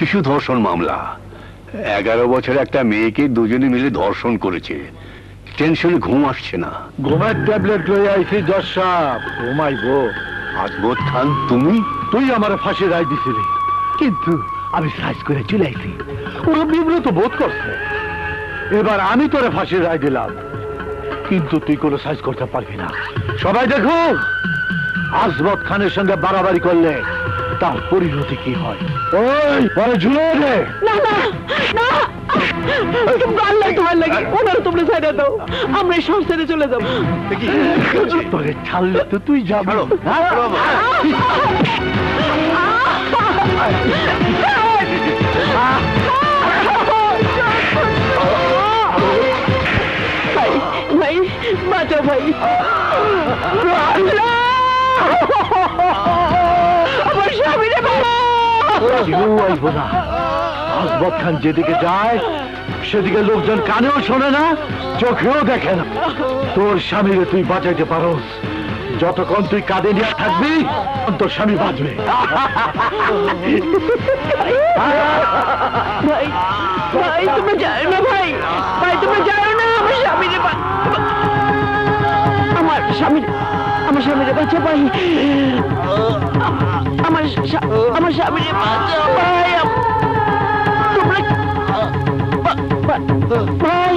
শিশু ধর্ষণ মামলা। এগারো বছর একটা মেয়েকে দুজনে মিলে ধর্ষণ করেছে। টেনশনে ঘুম আসছে না। ঘুমের ট্যাবলেট লই আইছি জজ সাহেব। ঘুমাই গো। আজবোধ খান তুমি? তুই আমার ফাঁসি রায় দিছিলি। কিন্তু আমি সাইজ করে চলে আইছি। ওরা বিব্রত বোধ করছে। এবার আমি তোরে ফাঁসি রায় দিলাম। কিন্তু তুই কোনো সাইজ করতে পারবি না। সবাই দেখো! আজমত খানের সঙ্গে বাড়াবাড়ি করলে তার পরিণতি কি হয়? ওই পরে ঝুলে দে। না না না। তোমরা আল্লাহ তোমার লাগে ওনারা তোমরা দাও। আমরা এই সংসারে চলে যাব। তোরে ছাড়লে তো তুই যাব? কেউ যেদিকে যায়, সেদিকে লোকজন কানেও শোনে না, চোখেও দেখে না। তোর স্বামীরে তুই বাঁচাইতে পারোস। যতক্ষণ তুই কাঁদে নিয়ে থাকবি তোর স্বামী বাঁচবে। ভাই ভাই আমার স্বামীর আমার স্বামীরে বাঁচা ভাই। আমার আমার স্বামীরে বাঁচা ভাই। তোমরা ভাই।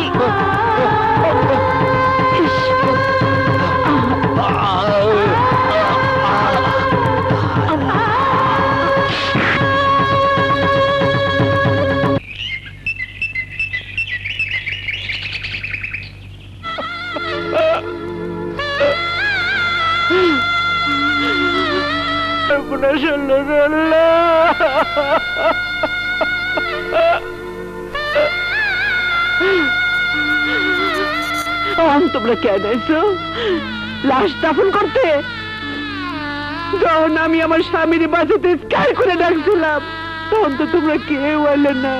তোমরা কেন এসো লাশ দাফন করতে? যখন আমি আমার স্বামীর বাঁচাতে স্কার করে ডাকছিলাম তখন তো তোমরা কেউ এলে না।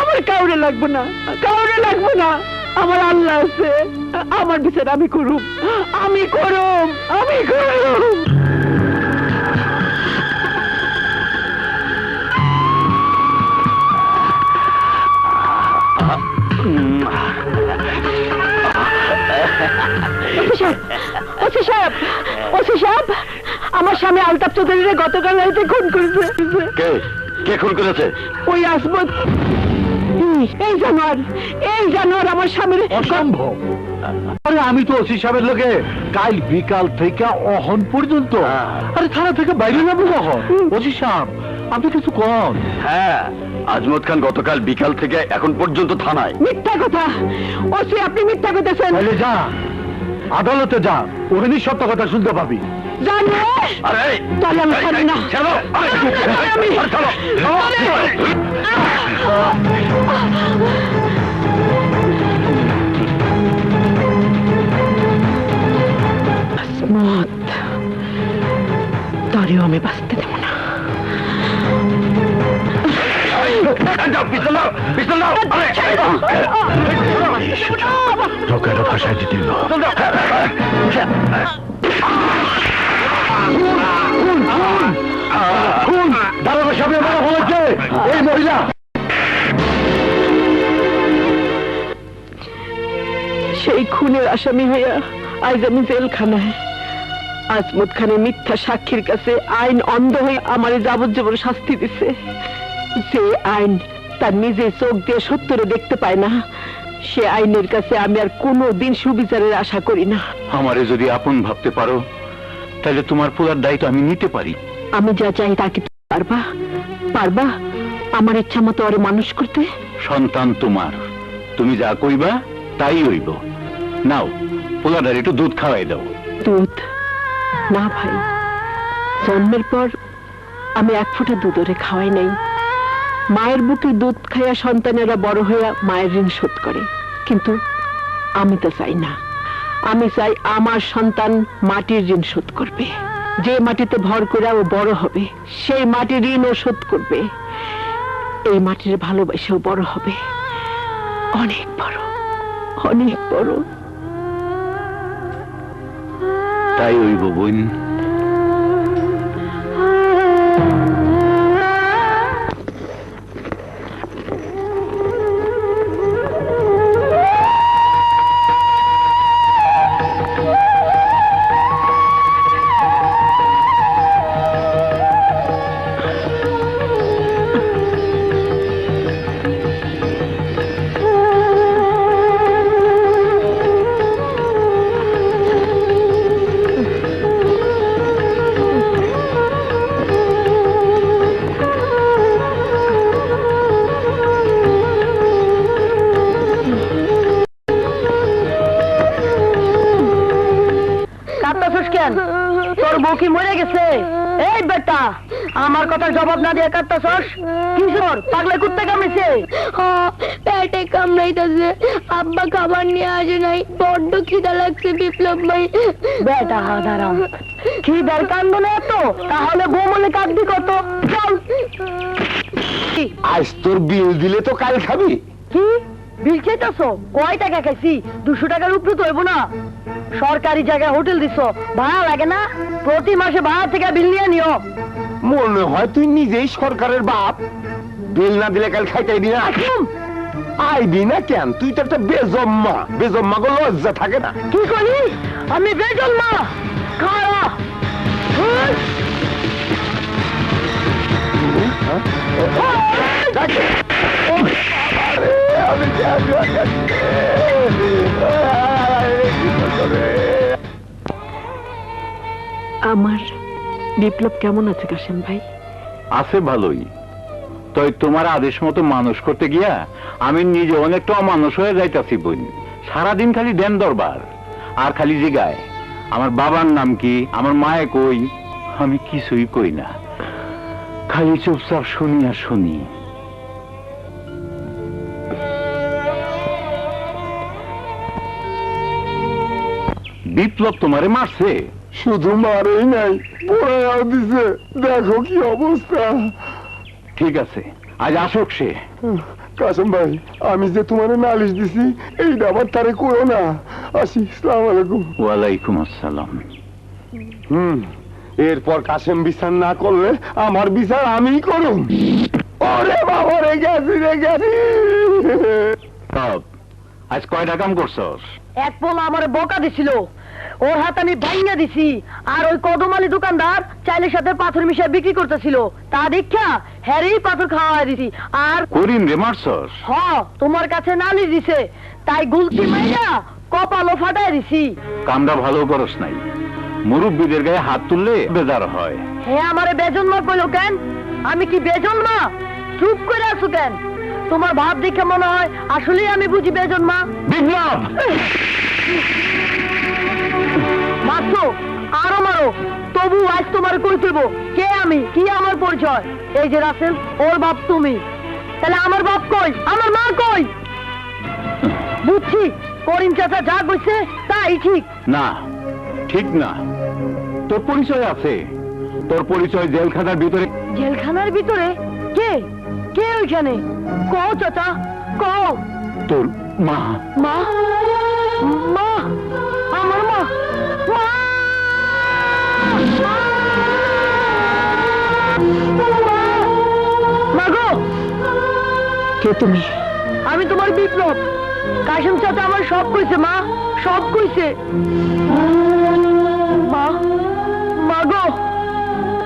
আমার কাউরে লাগবে না, কাউরে লাগবে না। আমার আল্লাহ আছে, আমার বিচার আমি করুম আমি করুম আমি করুম। চৌধুরীরে গতকাল রাতে খুন করেছে। কে? কে খুন করেছে? ওই আসমত। এই জানোয়ার এই জানোয়ার আমার স্বামীর অসম্ভব। আরে আমি তো ওসি সাহেবের লোকে কাল বিকাল থেকে অহন পর্যন্ত। আরে থানা থেকে বাইরে যাব কখন? ওসি সাহেব আপনি কিছু কম হ্যাঁ আজমত খান গতকাল বিকাল থেকে এখন পর্যন্ত থানায়। মিথ্যা কথা। ওসি আপনি মিথ্যা কথা তাহলে যা। আদালতে যা। ওখানে সত্য কথা শুনতে পাবি। আরে তাহলে আমি ছাড়ি না চলো আমি- চলো মত তারেও আমি বাঁচতে দেবো না লোকেরা ভাষায় দিতে দারোগা সামনে বলা বলেছে। এই মহিলা। সেই খুনের আসামি হইয়া আজ আমি জেলখানায়। আজমত খানের মিথ্যা সাক্ষীর কাছে আইন অন্ধ হয়ে আমার যাবজ্জীবন শাস্তি দিছে। যে আইন তার নিজে চোখ দিয়ে সত্যরে দেখতে পায় না সে আইনের কাছে আমি আর কোনো দিন সুবিচারের আশা করি না। আমারে যদি আপন ভাবতে পারো তাহলে তোমার পুরার দায়িত্ব আমি নিতে পারি। আমি যা চাই তা কি তুমি পারবা? পারবা? আমার ইচ্ছা মতো আরও মানুষ করতে? সন্তান তোমার। তুমি যা কইবা তাই হইব। নাও পোলাটার একটু দুধ খাওয়াই দাও। দুধ? না ভাই। জন্মের পর আমি এক ফোঁটা দুধ ওরে খাওয়াই নাই। মায়ের বুকে দুধ খাইয়া সন্তানেরা বড় হইয়া মায়ের ঋণ শোধ করে। কিন্তু আমি তো চাই না। আমি চাই আমার সন্তান মাটির ঋণ শোধ করবে। যে মাটিতে ভর করে ও বড় হবে, সেই মাটির ঋণ ও শোধ করবে। এই মাটির ভালোবাসাও বড় হবে। অনেক বড় অনেক বড়। তাই ওই বোন। গেছে এই বেটা আমার কথার জবাব না দিয়ে কাটতাছস কিশোর পাগলে কুত্তে কামড়েছে? হ্যাঁ, পেটে কামড়াইতেছে। আব্বা খাবার নিয়ে আসে নাই। বড্ড খিদা লাগছে বিপ্লব ভাই। বেটা হাদারাম খিদার কান্দ না এত? তাহলে বৌমলে কাঁদবি কত? চল। আজ তোর বিল দিলে তো কাল খাবি। কি? বিল চাইতাছ কয় টাকা খাইছি দুশো টাকার উপরে তো হইব না। সরকারি জায়গায় হোটেল দিছ ভাড়া লাগে না? প্রতি মাসে ভাড়া থেকে বিল নিয়ে নিও। মনে হয় তুই নিজেই সরকারের বাপ। বিল না দিলে কাল খাইতে আইবি না আইবি না কেন? তুই তো একটা বেজম্মা। বেজম্মা গো লজ্জা থাকে না। কি করি? আমি বেজন মা খাওয়া বিপ্লব কেমন আছে, কাশেম ভাই? আছে ভালোই। তই তোমার আদেশ মতো মানুষ করতে গিয়া আমি নিজে অনেকটা অমানুষ হয়ে যাইতাছি, বোন। সারাদিন খালি দেন দরবার, আর খালি জিগায়। আমার বাবার নাম কি, আমার মায়ে কই, আমি কিছুই কই না। খালি চুপচাপ শুনি আর শুনি। বিপ্লব তোমারে মারছে? শুধু মারেই নাই পড়াও দিছে। দেখো কি অবস্থা। ঠিক আছে আজ আসুক সে। কাসম ভাই আমি যে তোমার নালিশ দিছি এইটা আবার তারে করো না। আসি সালাম আলাইকুম। ওয়ালাইকুম আসসালাম। হুম এরপর কাসেম বিচার না করলে আমার বিচার আমিই করুম। ওরে বাবা রে গেছি রে গেছি। সব আজ কয়টা কাম করছস? এক পোলা আমার বকা দিছিল। ওর হাত আমি ভাঙিয়ে দিছি। আর ওই কদমালি দোকানদার চাইলের সাথে পাথর মিশিয়ে বিক্রি করতেছিল। তা দেখা হ্যারেই পাথর খাওয়া দিছি। আর করিম রে মারছস। হ তোমার কাছে নালিশ দিছে। তাই গুলতি মাইয়া কপালও ফাটাই দিছি। কামটা ভালো করস নাই। মুরব্বীদের গায়ে হাত তুললে বেজার হয়। হে আমারে বেজন্মা কইলো কেন? আমি কি বেজন্মা? চুপ করে আছো কেন? তোমার ভাব দেখে মনে হয় আসলেই আমি বুঝি বেজন্মা। বিপ্লব! মারছো আরও মারো তবু আজ তোমার কই দেবো কে আমি? কি আমার পরিচয়? এই যে রাসেল ওর বাপ তুমি। তাহলে আমার বাপ কই? আমার মা কই? বুঝছি করিম চাচা যা কইছে তাই ঠিক। না ঠিক না। তোর পরিচয় আছে। তোর পরিচয় জেলখানার ভিতরে জেলখানার ভিতরে? কে? কে ওইখানে? কও চাচা কও। তোর মা মা। মা? মা? কে তুমি? আমি তোমার বিপ্লব। কাশিম চাচা আমার সব কইছে, মা, সব কইছে। মা মা গো,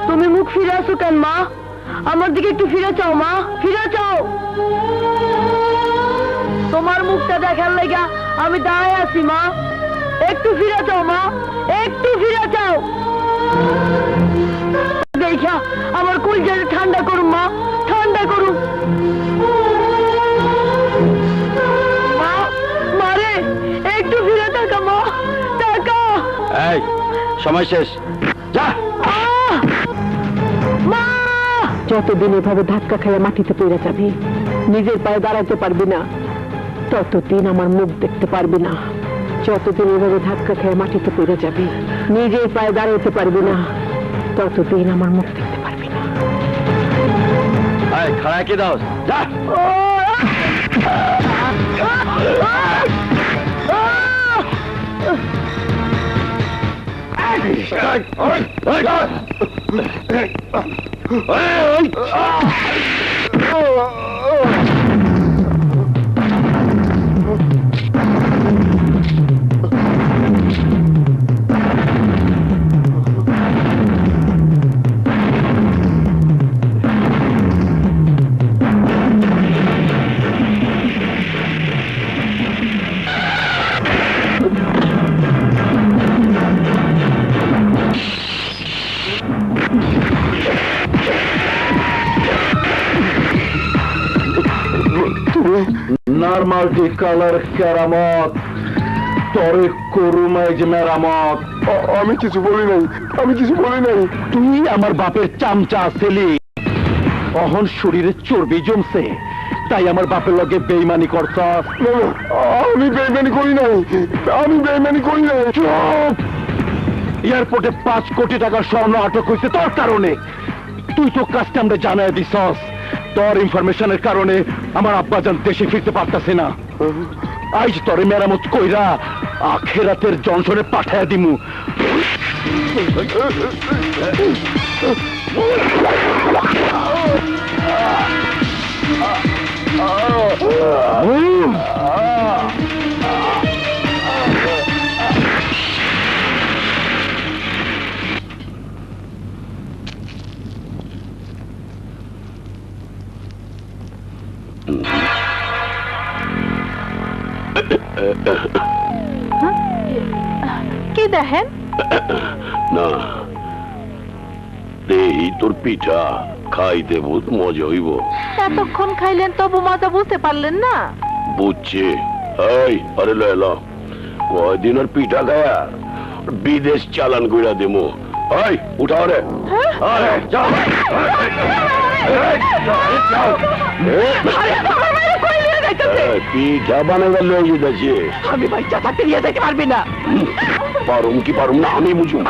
তুমি মুখ ফিরে আসো কেন, মা? আমার দিকে একটু ফিরে চাও, মা, ফিরে চাও। তোমার মুখটা দেখার লাগা আমি দাঁড়ায় আছি, মা। একটু ফিরে চাও, মা, একটু ফিরে চাও। দেখা, আমার কলজাটা ঠান্ডা করুন, মা, ঠান্ডা করুন। এই সময় শেষ। যা! যতদিন এভাবে ধাক্কা খেয়ে মাটিতে পড়ে যাবি নিজের পায়ে দাঁড়াতে পারবি না। ততদিন আমার মুখ দেখতে পারবি না। যতদিন এভাবে ধাক্কা খেয়ে মাটিতে পড়ে যাবি নিজের পায়ে দাঁড়াতে পারবি না। ততদিন আমার মুখ দেখতে পারবি না। খাড়া কে দাও। যা! Oh! নর্মাল কালার কেরামত তরে করুমায় যে মেরামত আমি কিছু বলি নাই আমি কিছু বলি নাই। তুই আমার বাপের চামচা ছেলে। অহন শরীরে চর্বি জমছে তাই আমার বাপের লগে বেইমানি করছস। আমি বেইমানি করি নাই আমি বেইমানি করি নাই। চুপ! এয়ারপোর্টে পাঁচ কোটি টাকার স্বর্ণ আটক হয়েছে তোর কারণে। তুই তো কাস্টমরে জানায় দিছস। তোর ইনফরমেশনের কারণে আমার আব্বাজান দেশে ফিরতে পারতাছে না। আজ তরে মেরামত কইরা আখেরাতের জনসনে পাঠায় দিমু। কি দেখেন না তোর পিঠা খাইতে বহুত মজা হইব এতক্ষণ খাইলেন তবু মজা বুঝতে পারলেন না বুঝছি এই আরে লয়লা কয়দিন আর পিঠা খায়া বিদেশ চালান কইরা দেমু এই উঠাও রে আরে যাও এই, পিঠা বানাবার লয়ে যেতেছি আমি বাচ্চা থাকতে নিয়ে যেতে পারবি না। পারুম কি পারুম না আমি বুঝুম।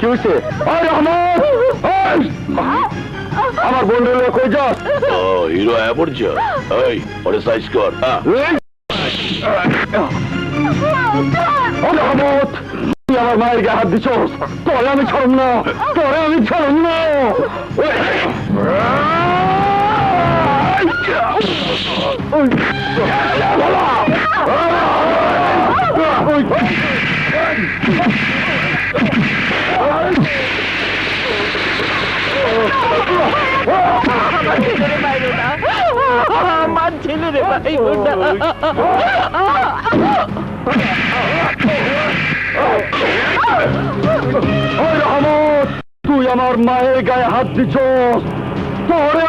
কি হয়েছে আরে আমার আমার বন্ধু কই যাস হিরো পড়ছে? এই ওরে সাইজ কর হ্যাঁ। রহমত তুই আমার মায়ের গায়ে হাত দিছ? তোরে আমি ছাড়ব না। তোরে আমি ছাড়ব না। আমার ছেলে রে ভাই ওই তুই আমার মায়ের গায়ে হাত দিছ তোরে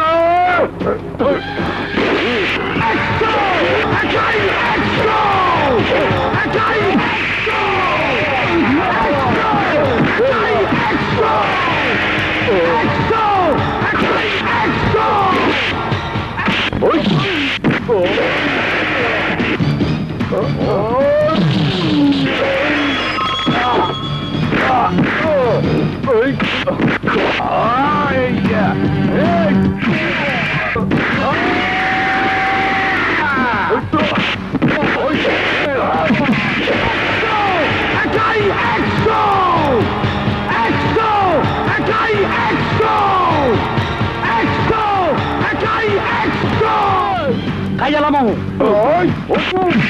Kayalama mo! Ay! Oh!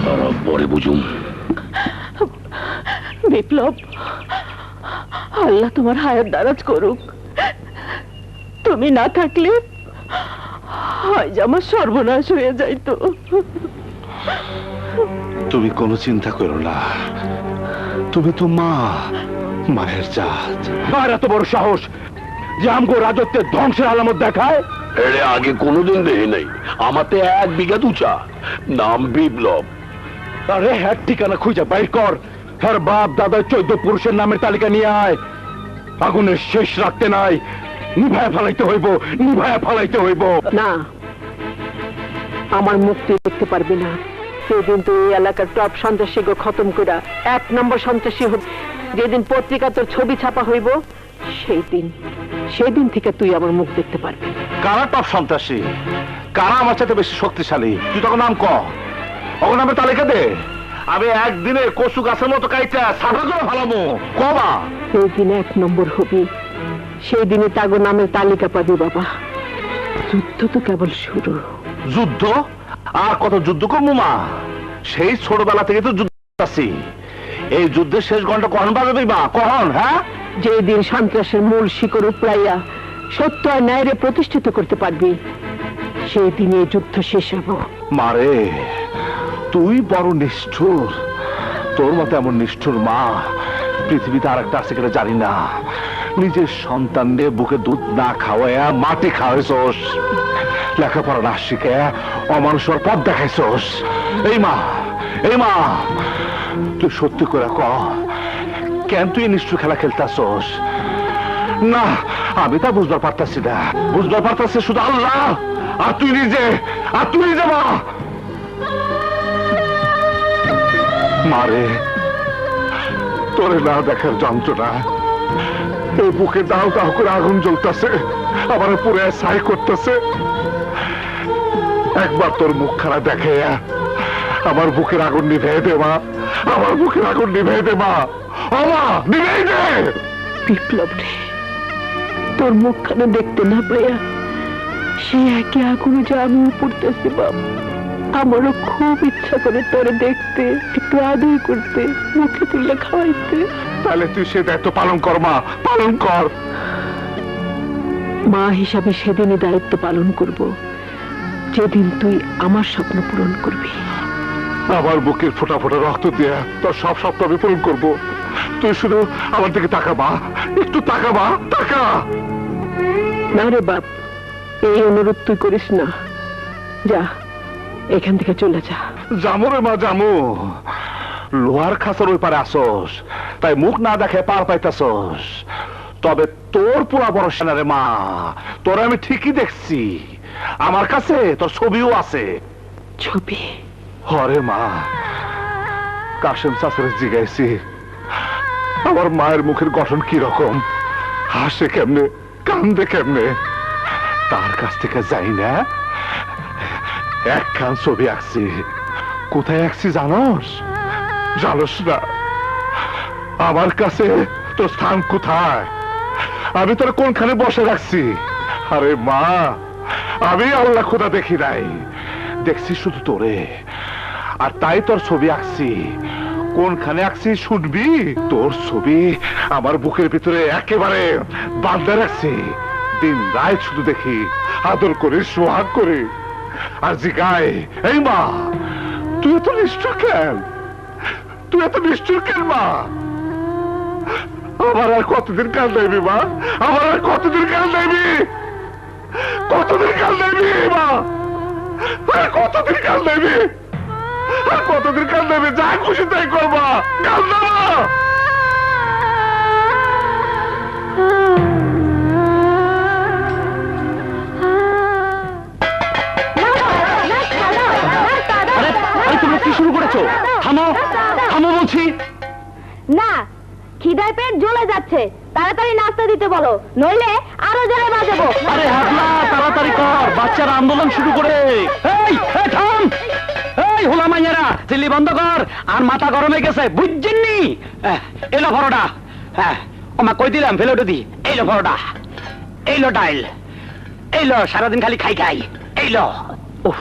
খারাপ পরে বুঝুম বিপ্লব আল্লাহ তোমার হায়াত দারাজ করুক। তুমি না থাকলে হয় যে আমার সর্বনাশ হয়ে যাইতো তুমি কোনো চিন্তা করো না। তুমি তো মা মায়ের জাত। আর এত বড় সাহস যে আমগো রাজত্বের ধ্বংসের আলামত দেখায়? এরে আগে কোনোদিন দেখি নাই। আমাতে এক বিঘা উঁচা নাম বিপ্লব। আরে হ্যাঁ ঠিকানা খুঁজে বাইর কর। হ্যার বাপ দাদা চোদ্দ পুরুষের নামের তালিকা নিয়ে আয়। আগুনের শেষ রাখতে নাই। নিভায় ফেলাইতে হইব নিভায় ফেলাইতে হইব। না আমার মুক্তি দেখতে পারবি না। সেদিন তুই এই এলাকার টপ সন্ত্রাসীকে খতম করা এক নম্বর সন্ত্রাসী হব। যেদিন পত্রিকা তোর ছবি ছাপা হইব সেই দিন সেই দিন থেকে তুই আমার মুখ দেখতে পারবি। কারা টপ সন্ত্রাসী? কারা আমার চাইতে বেশি শক্তিশালী? তুই তখন নাম ক? অখন নামের তালিকা দে। আমি একদিনে কচু গাছের মতো কাইটা সাদা করে ফেলামো। কবা সেই দিনে এক নম্বর হবি। সেই দিনে তাগো নামের তালিকা পাবি বাবা। যুদ্ধ তো কেবল শুরু। যুদ্ধ? আর কত যুদ্ধ করব মা? সেই ছোটবেলা থেকে তো যুদ্ধ আছি এই যুদ্ধের শেষ ঘণ্টা কখন বাজাবে মা? কখন হ্যাঁ? যে দিন সন্ত্রাসের মূল শিকড় উপড়াইয়া সত্য আর ন্যায়রে প্রতিষ্ঠিত করতে পারবি সেই দিনে যুদ্ধ শেষ হব মারে তুই বড় নিষ্ঠুর। তোর মতো এমন নিষ্ঠুর মা পৃথিবীতে আর একটা আছে কিনা জানি না। নিজের সন্তানদের বুকে দুধ না খাওয়াইয়া মাটি খাওয়াইছস। লেখাপড়া না শিখে অমানুষের পথ দেখাইছস। এই মা এই মা, তুই সত্যি করে ক, কেন তুই নিষ্ঠুর খেলা খেলতাছস? না, আমি তা বুঝবার পারতাছি না। বুঝবার পারতাছি শুধু আল্লাহ, আর তুই নিজে, আর তুই নিজে মা। মারে তোরে না দেখার যন্ত্রণা, এই বুকে দাও দাও করে আগুন জ্বলতেছে আবার পুরে ছাই করতেছে। একবার তোর মুখ খারাপ দেখে আমার বুকের আগুন নিভে দে মা। আমার বুকের আগুন নিভে দে মা। ও মা নিভে দে! বিপ্লব রে তোর মুখখানে দেখতে না পাইয়া সে একই আগুনে যে আমিও পড়তেছি বাপ আমারও খুব ইচ্ছা করে তোরে দেখতে একটু আদর করতে মুখে তুলে খাওয়াইতে। তাহলে তুই সে দায়িত্ব পালন কর মা পালন কর। মা হিসাবে সেদিনই দায়িত্ব পালন করব। যেদিন তুই আমার স্বপ্ন পূরণ করবি। আমার বুকের ফোটা ফোটা রক্ত দিয়ে তোর সব স্বপ্ন আমি পূরণ করব। তুই শুধু আমার দিকে তাকাবা একটু তাকাবা তাকা। না রে বাপ এই অনুরোধ তুই করিস না। যা এখান থেকে চলে যা। জামু রে মা জামু। লোহার খাসার ওই পারে আসস তাই মুখ না দেখে পার পাইতাছস তবে তোর পুরা বড় সেনা রে মা তোর আমি ঠিকই দেখছি। আমার কাছে তোর ছবিও আছে। ছবি? হরে মা কাশেম চাষের জিগাইছি আমার মায়ের মুখের গঠন কি রকম হাসে কেমনে কান্দে কেমনে? তার কাছ থেকে যাই না। একখান ছবি আঁকছি। কোথায় আঁকছি জানোস? জানোস না। আমার কাছে তোর স্থান কোথায়? আমি তোর কোনখানে বসে রাখছি? আরে মা আমি আল্লাহ খোদা দেখি নাই। দেখছি শুধু তোরে। আর তাই তোর ছবি আঁকছি। কোনখানে আঁকছি শুনবি? তোর ছবি আমার বুকের ভিতরে একেবারে বান্ধা রাখছি। দিন রায় শুধু দেখি, আদর করে, সোহাগ করে। আর জিগায়, এই মা, তুই এত নিষ্ঠুর কেন? তুই এত নিষ্ঠুর কেন মা? আমার আর কতদিন কাল দেবি মা? আমার আর কতদিন কাল দেবি? কতদিন কাল দেবি মা আর কতদিন কাল দেবি আর কতদিন কাল দেবি যা খুশি তাই করবা। কাল কি শুরু করেছ? থামো থামো বলছি। না খিদায় পেট জ্বলে যাচ্ছে। তাড়াতাড়ি নাস্তা দিতে বলো, নইলে আরও জোরে বাজাবো। আরে হাবলা তাড়াতাড়ি কর, বাচ্চারা আন্দোলন শুরু করে। এই এই থাম! এই হোলা মাইয়ারা চিল্লি বন্ধ কর, আর মাথা গরমে গেছে বুঝছেননি এলো ভরোটা হ্যাঁ ওমা, কই দিলাম, ফেলে দি। এইলো ভরোটা এই এইলো ডাইল। এইলো সারাদিন খালি খাই খাই। এইলো উফ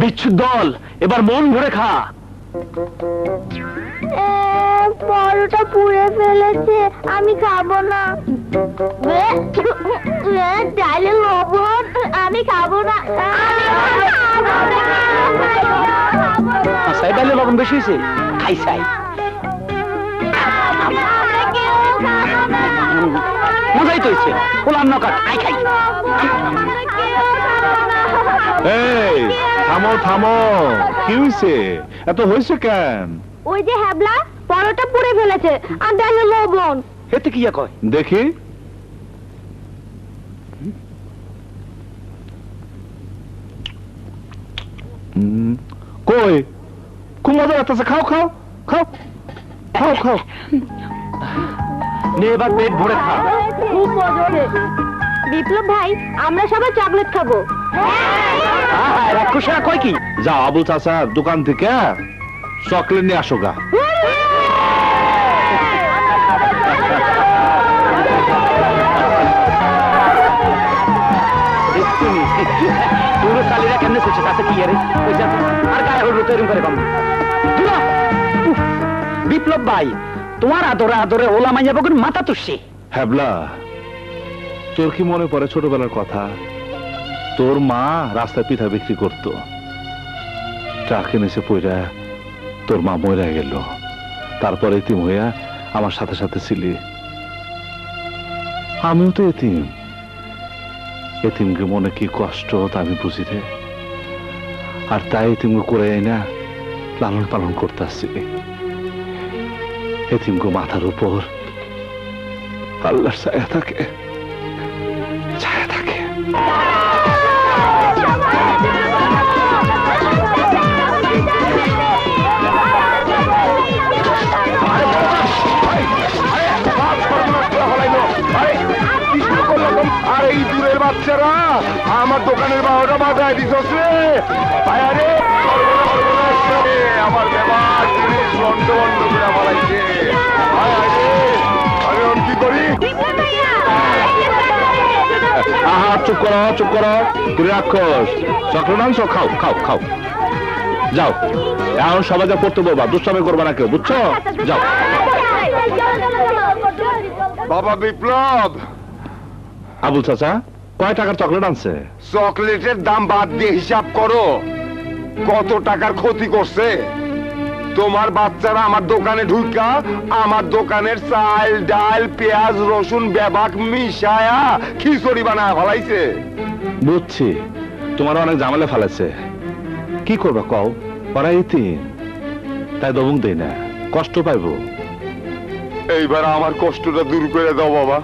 বিচ্ছু দল, এবার মন ভরে খা। পরোটা পুড়ে ফেলেছে আমি খাব না। ডালে লবণ আমি খাব না। সাই ডালে লবণ বেশি হয়েছে? খাই সাই মজাই তো হয়েছে। কোলাম নকাট আই খাই। থামো। কি হইছে? এত হইছে কেন? ওই যে হ্যাবলা পরোটা পুড়ে ফেলেছে। আর দেন লবণ হেতে কি কয়? দেখি। কই? খুব মজা লাগতেছে খাও খাও খাও খাও খাও। নে এবার পেট ভরে খা। খুব মজা বিপ্লব ভাই আমরা সবাই চকলেট খাব। রাক্ষসা কয় কি? যা আবুল চাচা দোকান থেকে চকলেট নিয়ে আসো গা। পুরো কালিরা কেমনে চলছে তাতে কি আরে ওই যা তো। আর গায়ে হলুদ তৈরি করে কম বিপ্লব ভাই তোমার আদরে আদরে ওলা মাইয়া বগুন মাথা তুষছে হ্যাবলা তোর কি মনে পড়ে ছোটবেলার কথা? তোর মা রাস্তায় পিঠা বিক্রি করতো। ট্রাকে নিচে পইরা তোর মা মরে গেল। তারপরে এতিম হইয়া আমার সাথে সাথে ছিলি। আমিও তো এতিম। এতিমকে মনে কি কষ্ট তা আমি বুঝি রে। আর তাই এতিমকে করে না লালন পালন করতে আসছি এতিমকে মাথার উপর আল্লাহর ছায়া থাকে। আর এই দূরের বাচ্চারা আমার দোকানের বারোটা বাজায় দিছস রে রে, আমার ব্যাপার জিনিস বন্ধ বন্ধ করে আয় আমি কি করি আহা চুপ করো চুপ করো। রাক্ষস। খাও খাও খাও। যাও। এখন সবাই যা পড়তে বলবা দুষ্টামি করবে না কেউ বুঝছ? যাও। বাবা বিপ্লব! আবুল চাচা কয় টাকার চকলেট আনছে? চকলেটের দাম বাদ দিয়ে হিসাব করো। কত টাকার ক্ষতি করছে? তোমার বাচ্চারা আমার দোকানে ঢুকা আমার দোকানের চাল ডাল পেঁয়াজ রসুন বেবাক মিশায়া খিচুড়ি বানা ফলাইছে। বুঝছি। তোমার অনেক ঝামেলা ফেলেছে। কি করবা কও? ওরা ইতিম। তাই দবং দেই না। কষ্ট পাইবো। এইবার আমার কষ্টটা দূর করে দাও বাবা।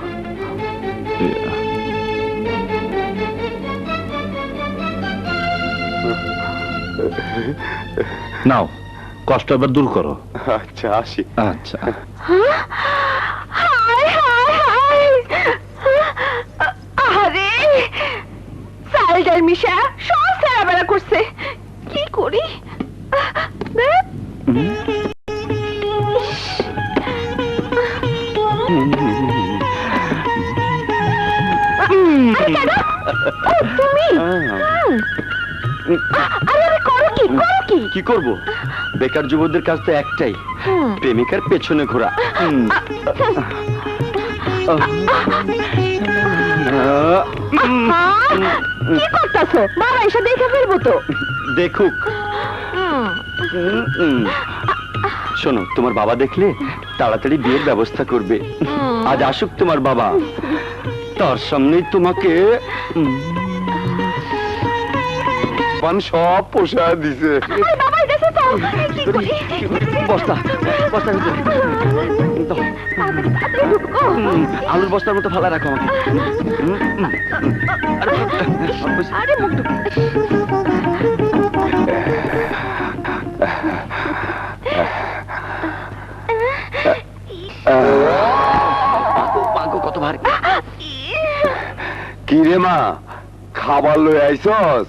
নাও। কষ্ট এবার দূর করো। আচ্ছা আসি। আচ্ছা। আরে চাল মিশা সব ফেরাবেলা করছে। কি করি? তুমি? আরে আরে করো কি? করো। কি করব? বেকার যুবকদের কাজ তো একটাই প্রেমিকার পেছনে ঘোরা? কি করতেছো? বাবা এসে দেখে ফেলব তো। দেখুক। শোনো তোমার বাবা দেখলে তাড়াতাড়ি বিয়ের ব্যবস্থা করবে। আজ আসুক তোমার বাবা। তার সামনেই তোমাকে উম, সব পোষায় দিছে। বস্তা আলুর বস্তার মতো ফালা রাখো আমাকে। আরে মুখ কত ভার। কি রে মা খাবার লই আইছস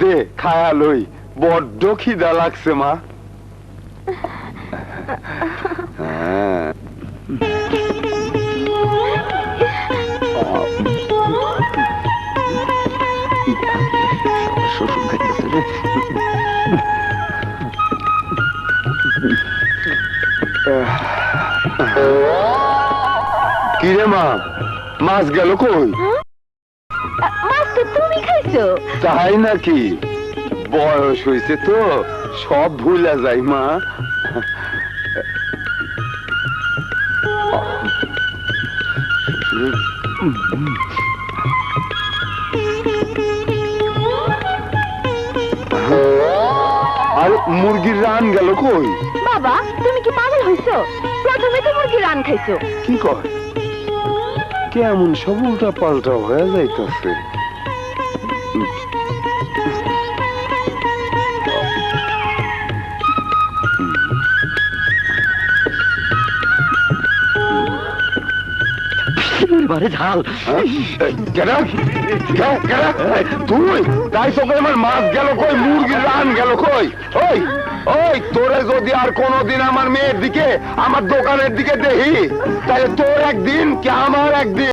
দে, খায়া লই। বড্ড খিদা লাগছে, মা। হ্যাঁ। শ্বশুর খাইতেছে রে কি রে মা? মাছ গেল কই? তাই নাকি? বয়স হয়েছে তো সব ভুলা যায় মা। আর মুরগির রান গেল কই? বাবা তুমি কি পাগল হইছো? প্রথমে তো মুরগি রান খাইছো। কি কয়? কেমন সব উল্টা পাল্টা হয়ে যাইতেছে। বাবারে ঝাল? তুই? তাই তোকে আমার মাছ গেল কই? মুরগির রান গেল কই? ওই ওই, তোরে যদি আর কোনোদিন আমার মেয়ের দিকে, আমার দোকানের দিকে দেখি, তাহলে তোর একদিন কে আমার একদিন?